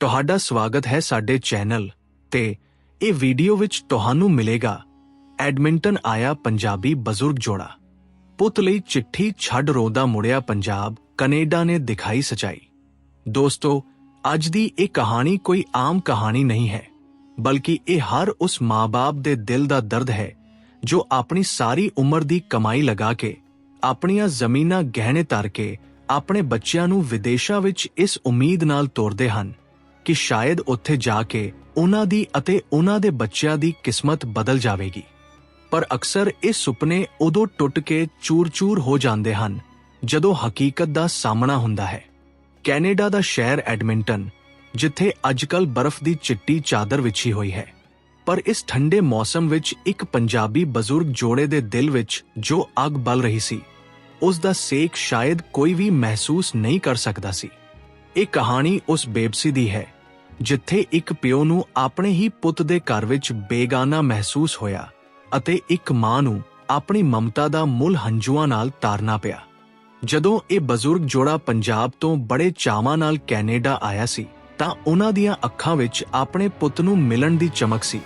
ਤੁਹਾਡਾ ਸਵਾਗਤ ਹੈ ਸਾਡੇ ਚੈਨਲ ਤੇ ਇਹ ਵੀਡੀਓ ਵਿੱਚ ਤੁਹਾਨੂੰ ਮਿਲੇਗਾ। ਐਡਮਿੰਟਨ ਆਇਆ ਪੰਜਾਬੀ ਬਜ਼ੁਰਗ ਜੋੜਾ। ਪੁੱਤ ਲਈ ਚਿੱਠੀ ਛੱਡ ਰੋਦਾ ਮੁੜਿਆ ਪੰਜਾਬ, ਕੈਨੇਡਾ ਨੇ ਦਿਖਾਈ ਸਚਾਈ। ਦੋਸਤੋ, ਅੱਜ ਦੀ ਇਹ ਕਹਾਣੀ ਕੋਈ ਆਮ ਕਹਾਣੀ ਨਹੀਂ ਹੈ, ਬਲਕਿ ਇਹ ਹਰ ਉਸ ਮਾਂ-ਬਾਪ ਦੇ ਦਿਲ ਦਾ ਦਰਦ ਹੈ, ਜੋ ਆਪਣੀ ਸਾਰੀ ਉਮਰ ਦੀ ਕਮਾਈ ਲਗਾ ਕੇ, ਆਪਣੀਆਂ ਜ਼ਮੀਨਾਂ ਗਹਿਣੇ ਧਰ ਕੇ, ਆਪਣੇ ਬੱਚਿਆਂ ਨੂੰ ਵਿਦੇਸ਼ਾਂ ਵਿੱਚ ਇਸ ਉਮੀਦ ਨਾਲ ਤੋਰਦੇ ਹਨ। ਕਿ ਸ਼ਾਇਦ ਉੱਥੇ ਜਾ ਕੇ ਉਹਨਾਂ ਦੀ ਅਤੇ ਉਹਨਾਂ ਦੇ ਬੱਚਿਆਂ ਦੀ ਕਿਸਮਤ ਬਦਲ ਜਾਵੇਗੀ। ਪਰ ਅਕਸਰ ਇਹ ਸੁਪਨੇ ਉਦੋਂ ਟੁੱਟ ਕੇ ਚੂਰ-ਚੂਰ ਹੋ ਜਾਂਦੇ ਹਨ, ਜਦੋਂ ਹਕੀਕਤ ਦਾ ਸਾਹਮਣਾ ਹੁੰਦਾ ਹੈ। ਕੈਨੇਡਾ ਦਾ ਸ਼ਹਿਰ ਐਡਮਿੰਟਨ, ਜਿੱਥੇ ਅੱਜਕੱਲ ਬਰਫ਼ ਦੀ ਚਿੱਟੀ ਚਾਦਰ ਵਿਛੀ ਹੋਈ ਹੈ। ਪਰ ਇਸ ਠੰਡੇ ਮੌਸਮ ਵਿੱਚ ਇੱਕ ਪੰਜਾਬੀ ਬਜ਼ੁਰਗ ਜੋੜੇ ਦੇ ਦਿਲ ਵਿੱਚ ਜੋ ਅੱਗ ਬਲ ਰਹੀ ਸੀ, ਉਸ ਦਾ ਸੇਕ ਸ਼ਾਇਦ ਕੋਈ ਵੀ ਮਹਿਸੂਸ ਨਹੀਂ ਕਰ ਸਕਦਾ ਸੀ। ਇਹ ਕਹਾਣੀ ਉਸ ਬੇਬਸੀ ਦੀ ਹੈ ਜਿੱਥੇ ਇੱਕ ਪਿਓ ਨੂੰ ਆਪਣੇ ਹੀ ਪੁੱਤ ਦੇ ਘਰ ਵਿੱਚ ਬੇਗਾਨਾ ਮਹਿਸੂਸ ਹੋਇਆ ਅਤੇ ਇੱਕ ਮਾਂ ਨੂੰ ਆਪਣੀ ਮਮਤਾ ਦਾ ਮੁੱਲ ਹੰਝੂਆਂ ਨਾਲ ਤਾਰਨਾ ਪਿਆ। ਜਦੋਂ ਇਹ ਬਜ਼ੁਰਗ ਜੋੜਾ ਪੰਜਾਬ ਤੋਂ ਬੜੇ ਚਾਵਾਂ ਨਾਲ ਕੈਨੇਡਾ ਆਇਆ ਸੀ, ਤਾਂ ਉਹਨਾਂ ਦੀਆਂ ਅੱਖਾਂ ਵਿੱਚ ਆਪਣੇ ਪੁੱਤ ਨੂੰ ਮਿਲਣ ਦੀ ਚਮਕ ਸੀ।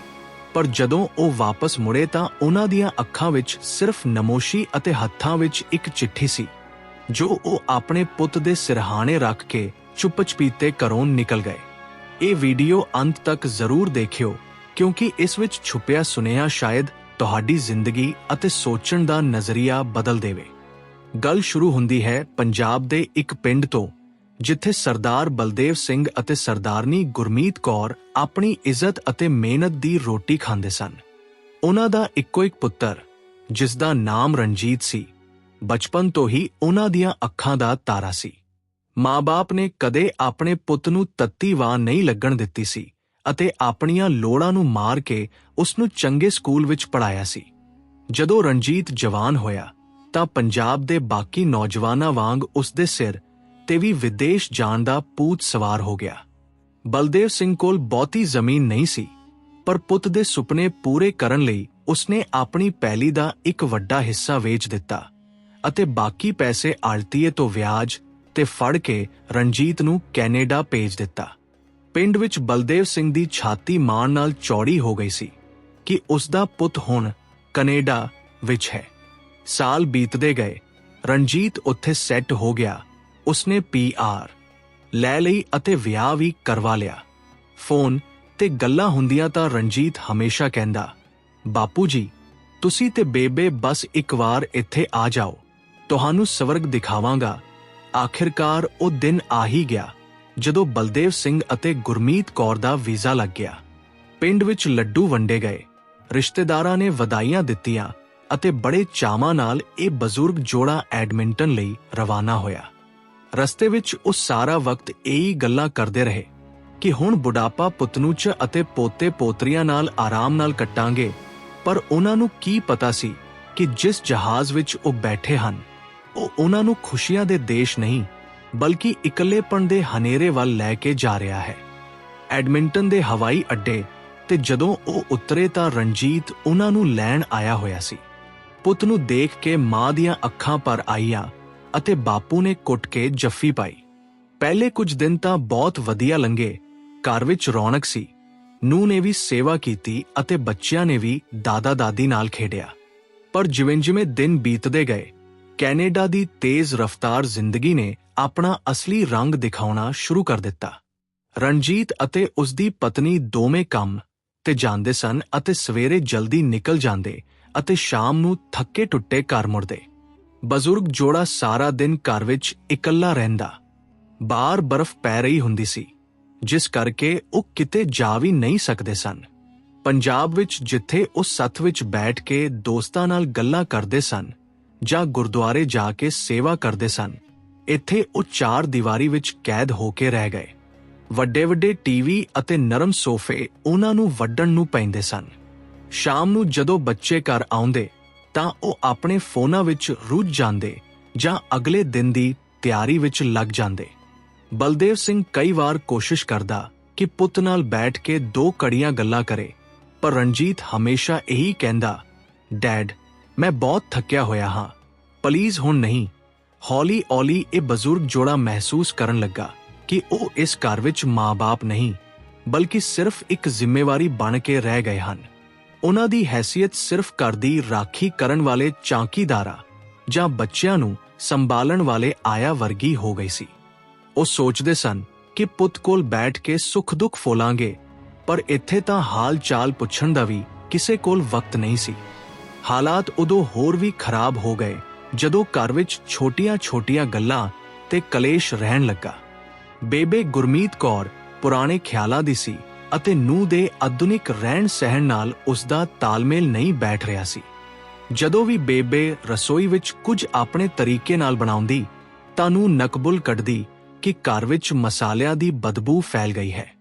ਪਰ ਜਦੋਂ ਉਹ ਵਾਪਸ ਮੁੜੇ ਤਾਂ ਉਹਨਾਂ ਦੀਆਂ ਅੱਖਾਂ ਵਿੱਚ ਸਿਰਫ ਨਮੋਸ਼ੀ ਅਤੇ ਹੱਥਾਂ ਵਿੱਚ ਇੱਕ ਚਿੱਠੀ ਸੀ, ਜੋ ਉਹ ਆਪਣੇ ਪੁੱਤ ਦੇ ਸਿਰਹਾਣੇ ਰੱਖ ਕੇ ਚੁੱਪ ਚੁੱਪਚਪੀਤੇ ਘਰੋਂ ਨਿਕਲ ਗਏ। ਇਹ ਵੀਡੀਓ ਅੰਤ ਤੱਕ ਜ਼ਰੂਰ ਦੇਖਿਓ, ਕਿਉਂਕਿ ਇਸ ਵਿੱਚ ਛੁਪਿਆ ਸੁਨੇਹਾ ਸ਼ਾਇਦ ਤੁਹਾਡੀ ਜ਼ਿੰਦਗੀ ਅਤੇ ਸੋਚਣ ਦਾ ਨਜ਼ਰੀਆ ਬਦਲ ਦੇਵੇ। ਗੱਲ ਸ਼ੁਰੂ ਹੁੰਦੀ ਹੈ ਪੰਜਾਬ ਦੇ ਇੱਕ ਪਿੰਡ ਤੋਂ, ਜਿੱਥੇ ਸਰਦਾਰ ਬਲਦੇਵ ਸਿੰਘ ਅਤੇ ਸਰਦਾਰਨੀ ਗੁਰਮੀਤ ਕੌਰ ਆਪਣੀ ਇੱਜ਼ਤ ਅਤੇ ਮਿਹਨਤ ਦੀ ਰੋਟੀ ਖਾਂਦੇ ਸਨ। ਉਹਨਾਂ ਦਾ ਇੱਕੋ ਇੱਕ ਪੁੱਤਰ ਜਿਸ ਦਾ ਨਾਮ ਰਣਜੀਤ ਸੀ, ਬਚਪਨ ਤੋਂ ਹੀ ਉਹਨਾਂ ਦੀਆਂ ਅੱਖਾਂ ਦਾ ਤਾਰਾ ਸੀ। ਮਾਂ-ਬਾਪ ਨੇ ਕਦੇ ਆਪਣੇ ਪੁੱਤ ਨੂੰ ਤੱਤੀ ਵਾਂ ਨਹੀਂ ਲੱਗਣ ਦਿੱਤੀ ਸੀ ਅਤੇ ਆਪਣੀਆਂ ਲੋੜਾਂ ਨੂੰ ਮਾਰ ਕੇ ਉਸ ਨੂੰ ਚੰਗੇ ਸਕੂਲ ਵਿੱਚ ਪੜਾਇਆ ਸੀ। ਜਦੋਂ ਰਣਜੀਤ ਜਵਾਨ ਹੋਇਆ, ਤਾਂ ਪੰਜਾਬ ਦੇ ਬਾਕੀ ਨੌਜਵਾਨਾਂ ਵਾਂਗ ਉਸ ਦੇ ਸਿਰ ਤੇ ਵੀ ਵਿਦੇਸ਼ ਜਾਣ ਦਾ ਪੂਤ ਸਵਾਰ ਹੋ ਗਿਆ। ਬਲਦੇਵ ਸਿੰਘ ਕੋਲ ਬਹੁਤੀ ਜ਼ਮੀਨ ਨਹੀਂ ਸੀ, ਪਰ ਪੁੱਤ ਦੇ ਸੁਪਨੇ ਪੂਰੇ ਕਰਨ ਲਈ ਉਸਨੇ ਆਪਣੀ ਪੈਲੀ ਦਾ ਇੱਕ ਵੱਡਾ ਹਿੱਸਾ ਵੇਚ ਦਿੱਤਾ ਅਤੇ ਬਾਕੀ ਪੈਸੇ ਆੜਤੀਏ ਤੋਂ ਵਿਆਜ ਤੇ ਫੜ ਕੇ ਰਣਜੀਤ ਨੂੰ ਕੈਨੇਡਾ ਭੇਜ ਦਿੱਤਾ। ਪਿੰਡ ਵਿੱਚ ਬਲਦੇਵ ਸਿੰਘ ਦੀ ਛਾਤੀ ਮਾਣ ਨਾਲ ਚੌੜੀ ਹੋ ਗਈ ਸੀ ਕਿ ਉਸ ਦਾ ਪੁੱਤ ਹੁਣ ਕੈਨੇਡਾ ਵਿੱਚ ਹੈ। ਸਾਲ ਬੀਤਦੇ ਗਏ, ਰਣਜੀਤ ਉੱਥੇ ਸੈੱਟ ਹੋ ਗਿਆ। ਉਸਨੇ ਪੀਆਰ ਲੈ ਲਈ ਅਤੇ ਵਿਆਹ ਵੀ ਕਰਵਾ ਲਿਆ। ਫੋਨ ਤੇ ਗੱਲਾਂ ਹੁੰਦੀਆਂ ਤਾਂ ਰਣਜੀਤ ਹਮੇਸ਼ਾ ਕਹਿੰਦਾ, ਬਾਪੂ ਜੀ, ਤੁਸੀਂ ਤੇ ਬੇਬੇ ਬਸ ਇੱਕ ਵਾਰ ਇੱਥੇ ਆ ਜਾਓ। ਤੁਹਾਨੂੰ ਸਵਰਗ ਦਿਖਾਵਾਂਗਾ ਆਖਿਰਕਾਰ ਉਹ ਦਿਨ ਆ ਹੀ ਗਿਆ, ਜਦੋਂ ਬਲਦੇਵ ਸਿੰਘ ਅਤੇ ਗੁਰਮੀਤ ਕੌਰ ਦਾ ਵੀਜ਼ਾ ਲੱਗ ਗਿਆ। ਪਿੰਡ ਵਿੱਚ ਲੱਡੂ ਵੰਡੇ ਗਏ। ਰਿਸ਼ਤੇਦਾਰਾਂ ਨੇ ਵਧਾਈਆਂ ਦਿੱਤੀਆਂ ਅਤੇ ਬੜੇ ਚਾਵਾਂ ਨਾਲ ਇਹ ਬਜ਼ੁਰਗ ਜੋੜਾ ਐਡਮਿੰਟਨ ਲਈ ਰਵਾਨਾ ਹੋਇਆ। ਰਸਤੇ ਵਿੱਚ ਉਹ ਸਾਰਾ ਵਕਤ ਇਹੀ ਗੱਲਾਂ ਕਰਦੇ ਰਹੇ ਕਿ ਹੁਣ ਬੁਢਾਪਾ ਪੁੱਤਨੂ ਅਤੇ ਪੋਤੇ ਪੋਤਰੀਆਂ ਨਾਲ ਆਰਾਮ ਨਾਲ ਕੱਟਾਂਗੇ, ਪਰ ਉਹਨਾਂ ਨੂੰ ਕੀ ਪਤਾ ਸੀ ਕਿ ਜਿਸ ਜਹਾਜ਼ ਵਿੱਚ ਉਹ ਬੈਠੇ ਹਨ। ਉਹ ਉਹਨਾਂ ਨੂੰ ਖੁਸ਼ੀਆਂ ਦੇ ਦੇਸ਼ ਨਹੀਂ, ਬਲਕਿ ਇਕੱਲੇਪਣ ਦੇ ਹਨੇਰੇ ਵੱਲ ਲੈ ਕੇ ਜਾ ਰਿਹਾ ਹੈ। ਐਡਮਿੰਟਨ ਦੇ ਹਵਾਈ ਅੱਡੇ ਤੇ ਜਦੋਂ ਉਹ ਉਤਰੇ ਤਾਂ ਰਣਜੀਤ ਉਹਨਾਂ ਨੂੰ ਲੈਣ ਆਇਆ ਹੋਇਆ ਸੀ। ਪੁੱਤ ਨੂੰ ਦੇਖ ਕੇ ਮਾਂ ਦੀਆਂ ਅੱਖਾਂ ਪਰ ਆਈਆਂ ਅਤੇ ਬਾਪੂ ਨੇ ਕੁੱਟ ਕੇ ਜੱਫੀ ਪਾਈ। ਪਹਿਲੇ ਕੁਝ ਦਿਨ ਤਾਂ ਬਹੁਤ ਵਧੀਆ ਲੰਘੇ, ਘਰ ਵਿੱਚ ਰੌਣਕ ਸੀ। ਨੂੰ ਨੇ ਵੀ ਸੇਵਾ ਕੀਤੀ ਅਤੇ ਬੱਚਿਆਂ ਨੇ ਵੀ ਦਾਦਾ ਦਾਦੀ ਨਾਲ ਖੇਡਿਆ। ਪਰ ਜਿਵੇਂ-ਜਿਵੇਂ ਦਿਨ ਬੀਤਦੇ ਗਏ ਕੈਨੇਡਾ ਦੀ ਤੇਜ਼ ਰਫ਼ਤਾਰ ਜ਼ਿੰਦਗੀ ਨੇ ਆਪਣਾ ਅਸਲੀ ਰੰਗ ਦਿਖਾਉਣਾ ਸ਼ੁਰੂ ਕਰ ਦਿੱਤਾ। ਰਣਜੀਤ ਅਤੇ ਉਸ ਦੀ ਪਤਨੀ ਦੋਵੇਂ ਕੰਮ ਤੇ ਜਾਂਦੇ ਸਨ ਅਤੇ ਸਵੇਰੇ ਜਲਦੀ ਨਿਕਲ ਜਾਂਦੇ ਅਤੇ ਸ਼ਾਮ ਨੂੰ ਥੱਕੇ ਟੁੱਟੇ ਘਰ ਮੁੜਦੇ। ਬਜ਼ੁਰਗ ਜੋੜਾ ਸਾਰਾ ਦਿਨ ਘਰ ਵਿੱਚ ਇਕੱਲਾ ਰਹਿੰਦਾ। ਬਾਹਰ ਬਰਫ਼ ਪੈ ਰਹੀ ਹੁੰਦੀ ਸੀ, ਜਿਸ ਕਰਕੇ ਉਹ ਕਿਤੇ ਜਾ ਵੀ ਨਹੀਂ ਸਕਦੇ ਸਨ। ਪੰਜਾਬ ਵਿੱਚ ਜਿੱਥੇ ਉਹ ਸੱਥ ਵਿੱਚ ਬੈਠ ਕੇ ਦੋਸਤਾਂ ਨਾਲ ਗੱਲਾਂ ਕਰਦੇ ਸਨ ਜਾਂ ਗੁਰਦੁਆਰੇ ਜਾ ਕੇ ਸੇਵਾ ਕਰਦੇ ਸਨ। ਇੱਥੇ ਉਹ ਚਾਰ ਦੀਵਾਰੀ ਵਿੱਚ ਕੈਦ ਹੋ ਕੇ ਰਹਿ ਗਏ। ਵੱਡੇ ਵੱਡੇ ਟੀਵੀ ਅਤੇ ਨਰਮ ਸੋਫੇ ਉਹਨਾਂ ਨੂੰ ਵੱਡਣ ਨੂੰ ਪੈਂਦੇ ਸਨ। ਸ਼ਾਮ ਨੂੰ ਜਦੋਂ ਬੱਚੇ ਘਰ ਆਉਂਦੇ, ਤਾਂ ਉਹ ਆਪਣੇ ਫੋਨਾਂ ਵਿੱਚ ਰੁੱਝ ਜਾਂਦੇ ਜਾਂ ਅਗਲੇ ਦਿਨ ਦੀ ਤਿਆਰੀ ਵਿੱਚ ਲੱਗ ਜਾਂਦੇ। ਬਲਦੇਵ ਸਿੰਘ ਕਈ ਵਾਰ ਕੋਸ਼ਿਸ਼ ਕਰਦਾ ਕਿ ਪੁੱਤ ਨਾਲ ਬੈਠ ਕੇ ਦੋ ਕੜੀਆਂ ਗੱਲਾਂ ਕਰੇ, ਪਰ ਰਣਜੀਤ ਹਮੇਸ਼ਾ ਇਹੀ ਕਹਿੰਦਾ, ਡੈਡ ਮੈਂ ਬਹੁਤ ਥੱਕਿਆ ਹੋਇਆ ਹਾਂ। ਪਲੀਜ਼ ਹੁਣ ਨਹੀਂ। ਹੌਲੀ-ਹੌਲੀ ਇਹ ਬਜ਼ੁਰਗ ਜੋੜਾ ਮਹਿਸੂਸ ਕਰਨ ਲੱਗਾ ਕਿ ਉਹ ਇਸ ਘਰ ਵਿੱਚ ਮਾਂ-ਬਾਪ ਨਹੀਂ, ਬਲਕਿ ਸਿਰਫ ਇੱਕ ਜ਼ਿੰਮੇਵਾਰੀ ਬਣ ਕੇ ਰਹਿ ਗਏ ਹਨ। ਉਹਨਾਂ ਦੀ ਹੈਸੀਅਤ ਸਿਰਫ ਘਰ ਦੀ ਰਾਖੀ ਕਰਨ ਵਾਲੇ ਚੌਕੀਦਾਰਾ ਜਾਂ ਬੱਚਿਆਂ ਨੂੰ ਸੰਭਾਲਣ ਵਾਲੇ ਆਇਆ ਵਰਗੀ ਹੋ ਗਈ ਸੀ। ਉਹ ਸੋਚਦੇ ਸਨ ਕਿ ਪੁੱਤ ਕੋਲ ਬੈਠ ਕੇ ਸੁੱਖ ਦੁੱਖ ਫੋਲਾਂਗੇ, ਪਰ ਇੱਥੇ ਤਾਂ ਹਾਲ ਚਾਲ ਪੁੱਛਣ ਦਾ ਵੀ ਕਿਸੇ ਕੋਲ ਵਕਤ ਨਹੀਂ ਸੀ। ਹਾਲਾਤ ਉਦੋਂ ਹੋਰ ਵੀ ਖਰਾਬ ਹੋ ਗਏ ਜਦੋਂ ਘਰ ਵਿੱਚ ਛੋਟੀਆਂ-ਛੋਟੀਆਂ ਗੱਲਾਂ ਤੇ ਕਲੇਸ਼ ਰਹਿਣ ਲੱਗਾ। ਬੇਬੇ ਗੁਰਮੀਤ ਕੌਰ ਪੁਰਾਣੇ ਖਿਆਲਾਂ ਦੀ ਸੀ ਅਤੇ ਨੂੰ ਦੇ ਆਧੁਨਿਕ ਰਹਿਣ ਸਹਿਣ ਨਾਲ ਉਸ ਦਾ ਤਾਲਮੇਲ ਨਹੀਂ ਬੈਠ ਰਿਹਾ ਸੀ। ਜਦੋਂ ਵੀ ਬੇਬੇ ਰਸੋਈ ਵਿੱਚ ਕੁਝ ਆਪਣੇ ਤਰੀਕੇ ਨਾਲ ਬਣਾਉਂਦੀ, ਤਾਂ ਨੂੰ ਨਕਬੁਲ ਕੱਢਦੀ ਕਿ ਘਰ ਵਿੱਚ ਮਸਾਲਿਆਂ ਦੀ ਬਦਬੂ ਫੈਲ ਗਈ ਹੈ।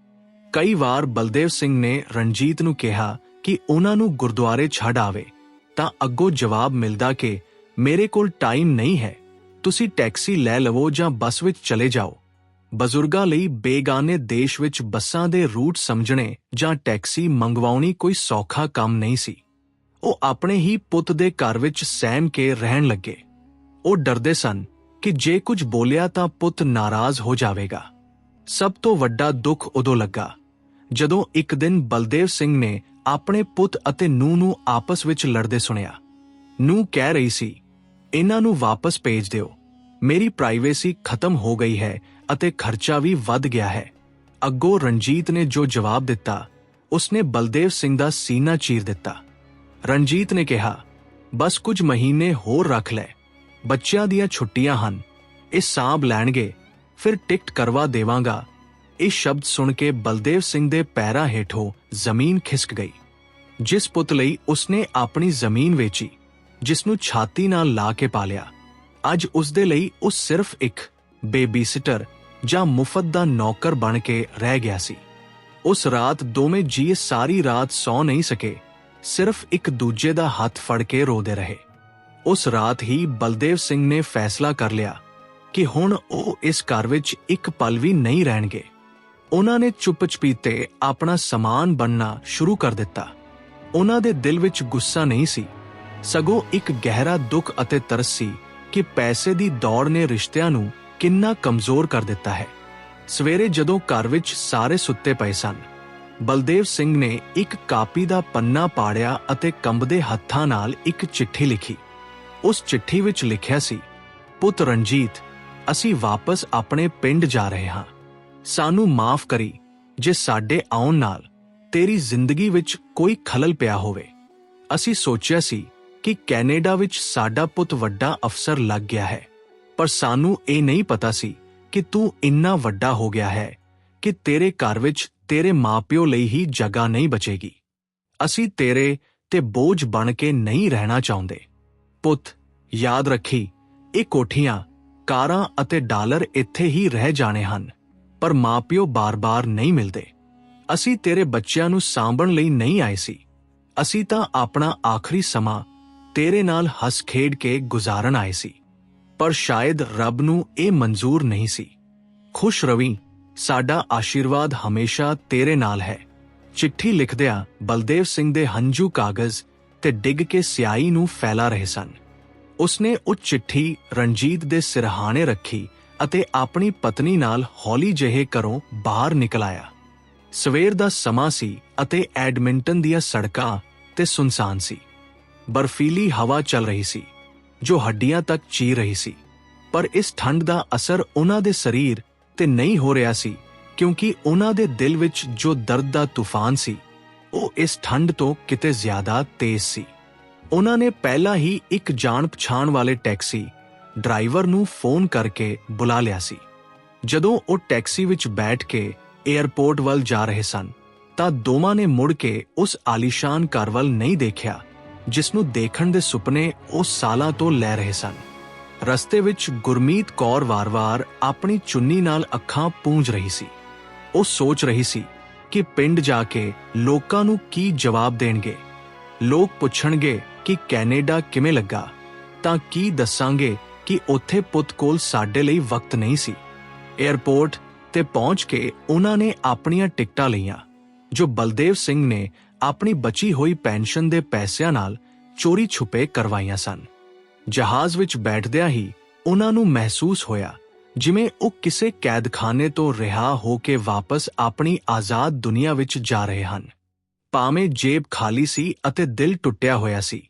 ਕਈ ਵਾਰ ਬਲਦੇਵ ਸਿੰਘ ਨੇ ਰਣਜੀਤ ਨੂੰ ਕਿਹਾ ਕਿ ਉਹਨਾਂ ਨੂੰ ਗੁਰਦੁਆਰੇ ਛੱਡ ਆਵੇ। ਤਾਂ ਅੱਗੋਂ ਜਵਾਬ ਮਿਲਦਾ ਕਿ ਮੇਰੇ ਕੋਲ ਟਾਈਮ ਨਹੀਂ ਹੈ। ਤੁਸੀਂ ਟੈਕਸੀ ਲੈ ਲਵੋ ਜਾਂ ਬੱਸ ਵਿੱਚ ਚਲੇ ਜਾਓ। ਬਜ਼ੁਰਗਾਂ ਲਈ ਬੇਗਾਨੇ ਦੇਸ਼ ਵਿੱਚ ਬੱਸਾਂ ਦੇ ਰੂਟ ਸਮਝਣੇ ਜਾਂ ਟੈਕਸੀ ਮੰਗਵਾਉਣੀ ਕੋਈ ਸੌਖਾ ਕੰਮ ਨਹੀਂ ਸੀ। ਉਹ ਆਪਣੇ ਹੀ ਪੁੱਤ ਦੇ ਘਰ ਵਿੱਚ ਸਹਿਮ ਕੇ ਰਹਿਣ ਲੱਗੇ। ਉਹ ਡਰਦੇ ਸਨ ਕਿ ਜੇ ਕੁਝ ਬੋਲਿਆ ਤਾਂ ਪੁੱਤ ਨਾਰਾਜ਼ ਹੋ ਜਾਵੇਗਾ। ਸਭ ਤੋਂ ਵੱਡਾ ਦੁੱਖ ਉਦੋਂ ਲੱਗਾ ਜਦੋਂ ਇੱਕ ਦਿਨ ਬਲਦੇਵ ਸਿੰਘ ਨੇ ਆਪਣੇ ਪੁੱਤ ਅਤੇ ਨੂੰ ਨੂੰ ਆਪਸ ਵਿੱਚ ਲੜਦੇ ਸੁਣਿਆ। ਨੂੰ ਕਹਿ ਰਹੀ ਸੀ, ਇਹਨਾਂ ਨੂੰ ਵਾਪਸ ਭੇਜ ਦਿਓ। ਮੇਰੀ ਪ੍ਰਾਈਵੇਸੀ ਖਤਮ ਹੋ ਗਈ ਹੈ ਅਤੇ ਖਰਚਾ ਵੀ ਵੱਧ ਗਿਆ ਹੈ। ਅੱਗੋਂ ਰਣਜੀਤ ਨੇ ਜੋ ਜਵਾਬ ਦਿੱਤਾ, ਉਸਨੇ ਬਲਦੇਵ ਸਿੰਘ ਦਾ ਸੀਨਾ ਚੀਰ ਦਿੱਤਾ। ਰਣਜੀਤ ਨੇ ਕਿਹਾ, ਬਸ ਕੁਝ ਮਹੀਨੇ ਹੋਰ ਰੱਖ ਲੈ। ਬੱਚਿਆਂ ਦੀਆਂ ਛੁੱਟੀਆਂ ਹਨ। ਇਹ ਸਾਂਭ ਲੈਣਗੇ, ਫਿਰ ਟਿਕਟ ਕਰਵਾ ਦੇਵਾਂਗਾ ਇਹ ਸ਼ਬਦ ਸੁਣ ਕੇ ਬਲਦੇਵ ਸਿੰਘ ਦੇ ਪੈਰਾਂ ਹੇਠੋਂ ਜ਼ਮੀਨ ਖਿਸਕ ਗਈ, ਜਿਸ ਪੁੱਤ ਲਈ ਉਸਨੇ ਆਪਣੀ ਜ਼ਮੀਨ ਵੇਚੀ ਜਿਸ ਨੂੰ ਛਾਤੀ ਨਾਲ ਲਾ ਕੇ ਪਾਲਿਆ। ਅੱਜ ਉਸ ਦੇ ਲਈ ਉਹ ਸਿਰਫ ਇੱਕ ਬੇਬੀ ਸਿਟਰ ਜਾਂ ਮੁਫਤ ਦਾ ਨੌਕਰ ਬਣ ਕੇ ਰਹਿ ਗਿਆ ਸੀ। ਉਸ ਰਾਤ ਦੋਵੇਂ ਜੀ ਸਾਰੀ ਰਾਤ ਸੌ ਨਹੀਂ ਸਕੇ, ਸਿਰਫ ਇੱਕ ਦੂਜੇ ਦਾ ਹੱਥ ਫੜ ਕੇ ਰੋਦੇ ਰਹੇ। ਉਸ ਰਾਤ ਹੀ ਬਲਦੇਵ ਸਿੰਘ ਨੇ ਫੈਸਲਾ ਕਰ ਲਿਆ ਕਿ ਹੁਣ ਉਹ ਇਸ ਘਰ ਵਿੱਚ ਇੱਕ ਪਲ ਵੀ ਨਹੀਂ ਰਹਿਣਗੇ। ਉਹਨਾਂ ਨੇ ਚੁੱਪ-ਚਪੀਤੇ ਆਪਣਾ ਸਮਾਨ ਬੰਨਣਾ ਸ਼ੁਰੂ ਕਰ ਦਿੱਤਾ। ਉਹਨਾਂ ਦੇ ਦਿਲ ਵਿੱਚ ਗੁੱਸਾ ਨਹੀਂ ਸੀ। ਸਗੋਂ ਇੱਕ ਗਹਿਰਾ ਦੁੱਖ ਅਤੇ ਤਰਸ ਸੀ ਕਿ ਪੈਸੇ ਦੀ ਦੌੜ ਨੇ ਰਿਸ਼ਤਿਆਂ ਨੂੰ ਕਿੰਨਾ ਕਮਜ਼ੋਰ ਕਰ ਦਿੱਤਾ ਹੈ। ਸਵੇਰੇ ਜਦੋਂ ਘਰ ਵਿੱਚ ਸਾਰੇ ਸੁੱਤੇ ਪਏ ਸਨ, ਬਲਦੇਵ ਸਿੰਘ ਨੇ ਇੱਕ ਕਾਪੀ ਦਾ ਪੰਨਾ ਪਾੜਿਆ ਅਤੇ ਕੰਬਦੇ ਹੱਥਾਂ ਨਾਲ ਇੱਕ ਚਿੱਠੀ ਲਿਖੀ। ਉਸ ਚਿੱਠੀ ਵਿੱਚ ਲਿਖਿਆ ਸੀ, ਪੁੱਤ ਰਣਜੀਤ, ਅਸੀਂ ਵਾਪਸ ਆਪਣੇ ਪਿੰਡ ਜਾ ਰਹੇ ਹਾਂ। ਸਾਨੂੰ ਮਾਫ ਕਰੀ, ਜੇ ਸਾਡੇ ਆਉਣ ਨਾਲ ਤੇਰੀ ਜ਼ਿੰਦਗੀ ਵਿੱਚ ਕੋਈ ਖਲਲ ਪਿਆ ਹੋਵੇ। ਅਸੀਂ ਸੋਚਿਆ ਸੀ ਕਿ ਕੈਨੇਡਾ ਵਿੱਚ ਸਾਡਾ ਪੁੱਤ ਵੱਡਾ ਅਫਸਰ ਲੱਗ ਗਿਆ ਹੈ, ਪਰ ਸਾਨੂੰ ਇਹ ਨਹੀਂ ਪਤਾ ਸੀ ਕਿ ਤੂੰ ਇੰਨਾ ਵੱਡਾ ਹੋ ਗਿਆ ਹੈ ਕਿ ਤੇਰੇ ਘਰ ਵਿੱਚ ਤੇਰੇ ਮਾਪਿਓ ਲਈ ਹੀ ਜਗ੍ਹਾ ਨਹੀਂ ਬਚੇਗੀ। ਅਸੀਂ ਤੇਰੇ ਤੇ ਬੋਝ ਬਣ ਕੇ ਨਹੀਂ ਰਹਿਣਾ ਚਾਹੁੰਦੇ। ਪੁੱਤ, ਯਾਦ ਰੱਖੀ, ਇਹ ਕੋਠੀਆਂ, ਕਾਰਾਂ ਅਤੇ ਡਾਲਰ ਇੱਥੇ ਹੀ ਰਹਿ ਜਾਣੇ ਹਨ। ਪਰ ਮਾਪਿਓ ਬਾਰ-ਬਾਰ ਨਹੀਂ ਮਿਲਦੇ। ਅਸੀਂ ਤੇਰੇ ਬੱਚਿਆਂ ਨੂੰ ਸਾਂਭਣ ਲਈ ਨਹੀਂ ਆਏ ਸੀ। ਅਸੀਂ ਤਾਂ ਆਪਣਾ ਆਖਰੀ ਸਮਾਂ ਤੇਰੇ ਨਾਲ ਹੱਸ ਖੇਡ ਕੇ ਗੁਜ਼ਾਰਨ ਆਏ ਸੀ। ਪਰ ਸ਼ਾਇਦ ਰੱਬ ਨੂੰ ਇਹ ਮਨਜ਼ੂਰ ਨਹੀਂ ਸੀ। ਖੁਸ਼ ਰਵੀ, ਸਾਡਾ ਆਸ਼ੀਰਵਾਦ ਹਮੇਸ਼ਾ ਤੇਰੇ ਨਾਲ ਹੈ। ਚਿੱਠੀ ਲਿਖਦਿਆਂ ਬਲਦੇਵ ਸਿੰਘ ਦੇ ਹੰਝੂ ਕਾਗਜ਼ ਤੇ ਡਿੱਗ ਕੇ ਸਿਆਹੀ ਨੂੰ ਫੈਲਾ ਰਹੇ ਸਨ। ਉਸਨੇ ਉਹ ਚਿੱਠੀ ਰਣਜੀਤ ਦੇ ਸਿਰਹਾਣੇ ਰੱਖੀ ਅਤੇ ਆਪਣੀ ਪਤਨੀ ਨਾਲ ਹੌਲੀ ਜਿਹੇ ਘਰੋਂ ਬਾਹਰ ਨਿਕਲ ਆਇਆ। ਸਵੇਰ ਦਾ ਸਮਾਂ ਸੀ ਅਤੇ ਐਡਮਿੰਟਨ ਦੀਆਂ ਸੜਕਾਂ ਤੇ ਸੁਨਸਾਨ ਸੀ। ਬਰਫੀਲੀ ਹਵਾ ਚੱਲ ਰਹੀ ਸੀ, ਜੋ ਹੱਡੀਆਂ ਤੱਕ ਚੀਰ ਰਹੀ ਸੀ। ਪਰ ਇਸ ਠੰਡ ਦਾ ਅਸਰ ਉਹਨਾਂ ਦੇ ਸਰੀਰ ਤੇ ਨਹੀਂ ਹੋ ਰਿਹਾ ਸੀ, ਕਿਉਂਕਿ ਉਹਨਾਂ ਦੇ ਦਿਲ ਵਿੱਚ ਜੋ ਦਰਦ ਦਾ ਤੂਫਾਨ ਸੀ, ਉਹ ਇਸ ਠੰਡ ਤੋਂ ਕਿਤੇ ਜ਼ਿਆਦਾ ਤੇਜ਼ ਸੀ। ਉਹਨਾਂ ਨੇ ਪਹਿਲਾਂ ਹੀ ਇੱਕ ਜਾਣ ਪਛਾਣ ਵਾਲੇ ਟੈਕਸੀ ਡਰਾਈਵਰ ਨੂੰ ਫੋਨ ਕਰਕੇ ਬੁਲਾ ਲਿਆ ਸੀ। ਜਦੋਂ ਉਹ ਟੈਕਸੀ ਵਿੱਚ ਬੈਠ ਕੇ 에ਅਰਪੋਰਟ ਵੱਲ ਜਾ ਰਹੇ ਸਨ, ਤਾਂ ਦੋਵਾਂ ਨੇ ਮੁੜ ਕੇ ਉਸ ਆਲੀਸ਼ਾਨ ਘਰ ਵੱਲ ਨਹੀਂ ਦੇਖਿਆ, ਜਿਸ ਨੂੰ ਦੇਖਣ ਦੇ ਸੁਪਨੇ ਉਹ ਸਾਲਾਂ ਤੋਂ ਲੈ ਰਹੇ ਸਨ। ਰਸਤੇ ਵਿੱਚ ਗੁਰਮੀਤ ਕੌਰ ਵਾਰ-ਵਾਰ ਆਪਣੀ ਚੁੰਨੀ ਨਾਲ ਅੱਖਾਂ ਪੂੰਝ ਰਹੀ ਸੀ। ਉਹ ਸੋਚ ਰਹੀ ਸੀ ਕਿ ਪਿੰਡ ਜਾ ਕੇ ਲੋਕਾਂ ਨੂੰ ਕੀ ਜਵਾਬ ਦੇਣਗੇ। ਲੋਕ ਪੁੱਛਣਗੇ ਕਿ ਕੈਨੇਡਾ ਕਿਵੇਂ ਲੱਗਾ, ਤਾਂ ਕੀ ਦੱਸਾਂਗੇ ਕਿ ਉੱਥੇ ਪੁੱਤ ਕੋਲ ਸਾਡੇ ਲਈ ਵਕਤ ਨਹੀਂ ਸੀ। 에ਅਰਪੋਰਟ ਤੇ ਪਹੁੰਚ ਕੇ ਉਹਨਾਂ ਨੇ ਆਪਣੀਆਂ ਟਿਕਟਾਂ ਲਈਆਂ, ਜੋ ਬਲਦੇਵ ਸਿੰਘ ਨੇ ਆਪਣੀ ਬਚੀ ਹੋਈ ਪੈਨਸ਼ਨ ਦੇ ਪੈਸਿਆਂ ਨਾਲ ਚੋਰੀ ਛੁਪੇ ਕਰਵਾਈਆਂ ਸਨ। ਜਹਾਜ਼ ਵਿੱਚ ਬੈਠਦਿਆਂ ਹੀ ਉਹਨਾਂ ਨੂੰ ਮਹਿਸੂਸ ਹੋਇਆ, ਜਿਵੇਂ ਉਹ ਕਿਸੇ ਕੈਦਖਾਨੇ ਤੋਂ ਰਿਹਾ ਹੋ ਕੇ ਵਾਪਸ ਆਪਣੀ ਆਜ਼ਾਦ ਦੁਨੀਆ ਵਿੱਚ ਜਾ ਰਹੇ ਹਨ। ਭਾਵੇਂ ਜੇਬ ਖਾਲੀ ਸੀ ਅਤੇ ਦਿਲ ਟੁੱਟਿਆ ਹੋਇਆ ਸੀ,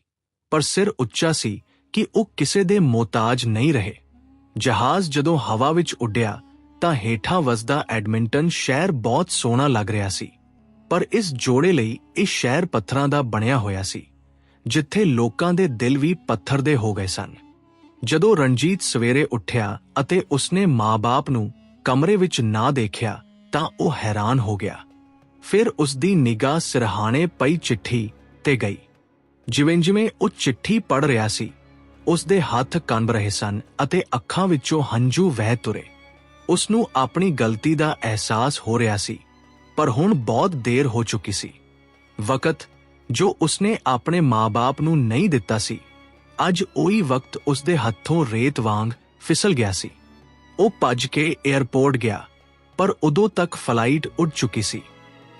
ਪਰ ਸਿਰ ਉੱਚਾ ਸੀ ਕਿ ਉਹ ਕਿਸੇ ਦੇ ਮੋਤਾਜ ਨਹੀਂ ਰਹੇ। ਜਹਾਜ਼ ਜਦੋਂ ਹਵਾ ਵਿੱਚ ਉੱਡਿਆ, ਤਾਂ ਹੇਠਾਂ ਵਸਦਾ ਐਡਮਿੰਟਨ ਸ਼ਹਿਰ ਬਹੁਤ ਸੋਹਣਾ ਲੱਗ ਰਿਹਾ ਸੀ। ਪਰ ਇਸ ਜੋੜੇ ਲਈ ਇਹ ਸ਼ਹਿਰ ਪੱਥਰਾਂ ਦਾ ਬਣਿਆ ਹੋਇਆ ਸੀ, ਜਿੱਥੇ ਲੋਕਾਂ ਦੇ ਦਿਲ ਵੀ ਪੱਥਰ ਦੇ ਹੋ ਗਏ ਸਨ। ਜਦੋਂ ਰਣਜੀਤ ਸਵੇਰੇ ਉੱਠਿਆ ਅਤੇ ਉਸਨੇ ਮਾਂ-ਬਾਪ ਨੂੰ ਕਮਰੇ ਵਿੱਚ ਨਾ ਦੇਖਿਆ, ਤਾਂ ਉਹ ਹੈਰਾਨ ਹੋ ਗਿਆ। ਫਿਰ ਉਸਦੀ ਨਿਗਾਹ ਸਿਰਹਾਣੇ ਪਈ ਚਿੱਠੀ ਤੇ ਗਈ। ਜਿਵੇਂ-ਜਿਵੇਂ ਉਹ ਚਿੱਠੀ ਪੜ ਰਿਹਾ ਸੀ ਉਸ ਦੇ ਹੱਥ ਕੰਬ ਰਹੇ ਸਨ ਅਤੇ ਅੱਖਾਂ ਵਿੱਚੋਂ ਹੰਝੂ ਵਹਿ ਤੁਰੇ। ਉਸ ਨੂੰ ਆਪਣੀ ਗਲਤੀ ਦਾ ਅਹਿਸਾਸ ਹੋ ਰਿਹਾ ਸੀ, ਪਰ ਹੁਣ ਬਹੁਤ ਦੇਰ ਹੋ ਚੁੱਕੀ ਸੀ। ਵਕਤ ਜੋ ਉਸਨੇ ਆਪਣੇ ਮਾਂ-ਬਾਪ ਨੂੰ ਨਹੀਂ ਦਿੱਤਾ ਸੀ, ਅੱਜ ਉਹੀ ਵਕਤ ਉਸਦੇ ਹੱਥੋਂ ਰੇਤ ਵਾਂਗ ਫਿਸਲ ਗਿਆ ਸੀ। ਉਹ ਭੱਜ ਕੇ 에ਅਰਪੋਰਟ ਗਿਆ, ਪਰ ਉਦੋਂ ਤੱਕ ਫਲਾਈਟ ਉੱਡ ਚੁੱਕੀ ਸੀ।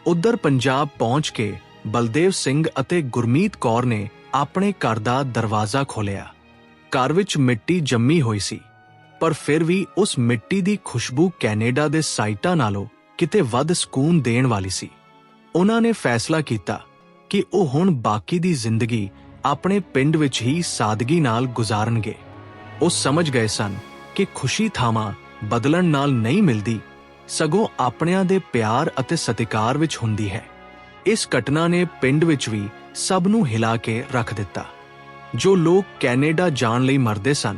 ਉਧਰ ਪੰਜਾਬ ਪਹੁੰਚ ਕੇ ਬਲਦੇਵ ਸਿੰਘ ਅਤੇ ਗੁਰਮੀਤ ਕੌਰ ਨੇ ਆਪਣੇ ਘਰ ਦਾ ਦਰਵਾਜ਼ਾ ਖੋਲ੍ਹਿਆ। ਘਰ ਵਿੱਚ ਮਿੱਟੀ ਜੰਮੀ ਹੋਈ ਸੀ, ਪਰ ਫਿਰ ਵੀ ਉਸ ਮਿੱਟੀ ਦੀ ਖੁਸ਼ਬੂ ਕੈਨੇਡਾ ਦੇ ਸਾਈਟਾਂ ਨਾਲੋਂ ਕਿਤੇ ਵੱਧ ਸਕੂਨ ਦੇਣ ਵਾਲੀ ਸੀ। ਉਹਨਾਂ ਨੇ ਫੈਸਲਾ ਕੀਤਾ ਕਿ ਉਹ ਹੁਣ ਬਾਕੀ ਦੀ ਜ਼ਿੰਦਗੀ ਆਪਣੇ ਪਿੰਡ ਵਿੱਚ ਹੀ ਸਾਦਗੀ ਨਾਲ ਗੁਜ਼ਾਰਨਗੇ। ਉਹ ਸਮਝ ਗਏ ਸਨ ਕਿ ਖੁਸ਼ੀ ਥਾਵਾਂ ਬਦਲਣ ਨਾਲ ਨਹੀਂ ਮਿਲਦੀ, ਸਗੋਂ ਆਪਣਿਆਂ ਦੇ ਪਿਆਰ ਅਤੇ ਸਤਿਕਾਰ ਵਿੱਚ ਹੁੰਦੀ ਹੈ। ਇਸ ਘਟਨਾ ਨੇ ਪਿੰਡ ਵਿੱਚ ਵੀ ਸਭ ਨੂੰ ਹਿਲਾ ਕੇ ਰੱਖ ਦਿੱਤਾ। ਜੋ ਲੋਕ ਕੈਨੇਡਾ ਜਾਣ ਲਈ ਮਰਦੇ ਸਨ,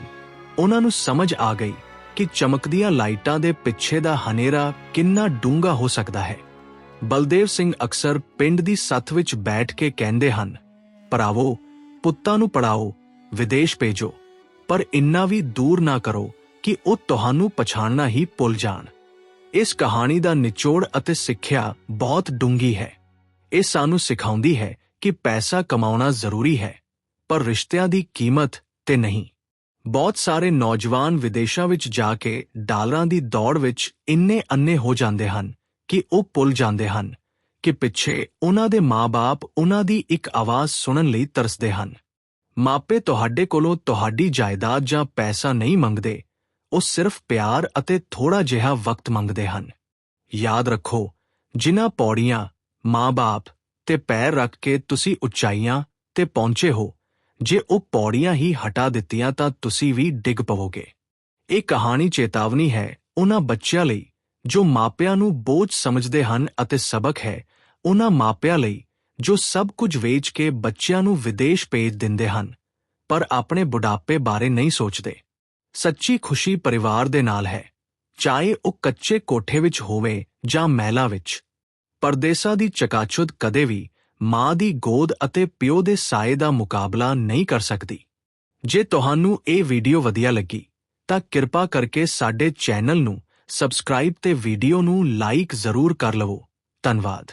ਉਹਨਾਂ ਨੂੰ ਸਮਝ ਆ ਗਈ ਕਿ ਚਮਕਦੀਆਂ ਲਾਈਟਾਂ ਦੇ ਪਿੱਛੇ ਦਾ ਹਨੇਰਾ ਕਿੰਨਾ ਡੂੰਘਾ ਹੋ ਸਕਦਾ ਹੈ। ਬਲਦੇਵ ਸਿੰਘ ਅਕਸਰ ਪਿੰਡ ਦੀ ਸੱਥ ਵਿੱਚ ਬੈਠ ਕੇ ਕਹਿੰਦੇ ਹਨ, ਭਰਾਵੋ, ਪੁੱਤਾਂ ਨੂੰ ਪੜਾਓ ਵਿਦੇਸ਼ ਭੇਜੋ, ਪਰ ਇੰਨਾ ਵੀ ਦੂਰ ਨਾ ਕਰੋ ਕਿ ਉਹ ਤੁਹਾਨੂੰ ਪਛਾਣਨਾ ਹੀ ਭੁੱਲ ਜਾਣ। ਇਸ ਕਹਾਣੀ ਦਾ ਨਿਚੋੜ ਅਤੇ ਸਿੱਖਿਆ ਬਹੁਤ ਡੂੰਗੀ ਹੈ। ਇਹ ਸਾਨੂੰ ਸਿਖਾਉਂਦੀ ਹੈ ਕਿ ਪੈਸਾ ਕਮਾਉਣਾ ਜ਼ਰੂਰੀ ਹੈ। ਪਰ ਰਿਸ਼ਤਿਆਂ ਦੀ ਕੀਮਤ ਤੇ ਨਹੀਂ। ਬਹੁਤ ਸਾਰੇ ਨੌਜਵਾਨ ਵਿਦੇਸ਼ਾਂ ਵਿੱਚ ਜਾ ਕੇ ਡਾਲਰਾਂ ਦੀ ਦੌੜ ਵਿੱਚ ਇੰਨੇ ਅੰਨੇ ਹੋ ਜਾਂਦੇ ਹਨ ਕਿ ਉਹ ਭੁੱਲ ਜਾਂਦੇ ਹਨ ਕਿ ਪਿੱਛੇ ਉਹਨਾਂ ਦੇ ਮਾਪੇ ਉਹਨਾਂ ਦੀ ਇੱਕ ਆਵਾਜ਼ ਸੁਣਨ ਲਈ ਤਰਸਦੇ ਹਨ। ਮਾਪੇ ਤੁਹਾਡੇ ਕੋਲੋਂ ਤੁਹਾਡੀ ਜਾਇਦਾਦ ਜਾਂ ਪੈਸਾ ਨਹੀਂ ਮੰਗਦੇ, ਉਹ ਸਿਰਫ ਪਿਆਰ ਅਤੇ ਥੋੜਾ ਜਿਹਾ ਵਕਤ ਮੰਗਦੇ ਹਨ। ਯਾਦ ਰੱਖੋ, ਜਿਨ੍ਹਾਂ ਪੌੜੀਆਂ, ਮਾਂ-ਬਾਪ ਤੇ ਪੈਰ ਰੱਖ ਕੇ ਤੁਸੀਂ ਉਚਾਈਆਂ ਤੇ ਪਹੁੰਚੇ ਹੋ ਜੇ ਉਹ ਪੌੜੀਆਂ ਹੀ ਹਟਾ ਦਿੱਤੀਆਂ ਤਾਂ ਤੁਸੀਂ ਵੀ ਡਿੱਗ ਪਵੋਗੇ। ਇਹ ਕਹਾਣੀ ਚੇਤਾਵਨੀ ਹੈ ਉਹਨਾਂ ਬੱਚਿਆਂ ਲਈ ਜੋ ਮਾਪਿਆਂ ਨੂੰ ਬੋਝ ਸਮਝਦੇ ਹਨ ਅਤੇ ਸਬਕ ਹੈ। ਉਹਨਾਂ ਮਾਪਿਆਂ ਲਈ ਜੋ ਸਭ ਕੁਝ ਵੇਚ ਕੇ ਬੱਚਿਆਂ ਨੂੰ ਵਿਦੇਸ਼ ਭੇਜ ਦਿੰਦੇ ਹਨ, ਪਰ ਆਪਣੇ ਬੁਢਾਪੇ ਬਾਰੇ ਨਹੀਂ ਸੋਚਦੇ। ਸੱਚੀ ਖੁਸ਼ੀ ਪਰਿਵਾਰ ਦੇ ਨਾਲ ਹੈ, ਚਾਹੇ ਉਹ ਕੱਚੇ ਕੋਠੇ ਵਿੱਚ ਹੋਵੇ ਜਾਂ ਮਹਿਲਾ ਵਿੱਚ। ਪਰਦੇਸਾਂ ਦੀ ਚਕਾਚੁਦ ਕਦੇ ਵੀ ਮਾਂ ਦੀ ਗੋਦ ਅਤੇ ਪਿਓ ਦੇ ਸਾਏ ਦਾ ਮੁਕਾਬਲਾ ਨਹੀਂ ਕਰ ਸਕਦੀ। ਜੇ ਤੁਹਾਨੂੰ ਇਹ ਵੀਡੀਓ ਵਧੀਆ ਲੱਗੀ, ਤਾਂ ਕਿਰਪਾ ਕਰਕੇ ਸਾਡੇ ਚੈਨਲ ਨੂੰ ਸਬਸਕ੍ਰਾਈਬ ਤੇ ਵੀਡੀਓ ਨੂੰ ਲਾਈਕ ਜ਼ਰੂਰ ਕਰ ਲਵੋ। ਧੰਨਵਾਦ।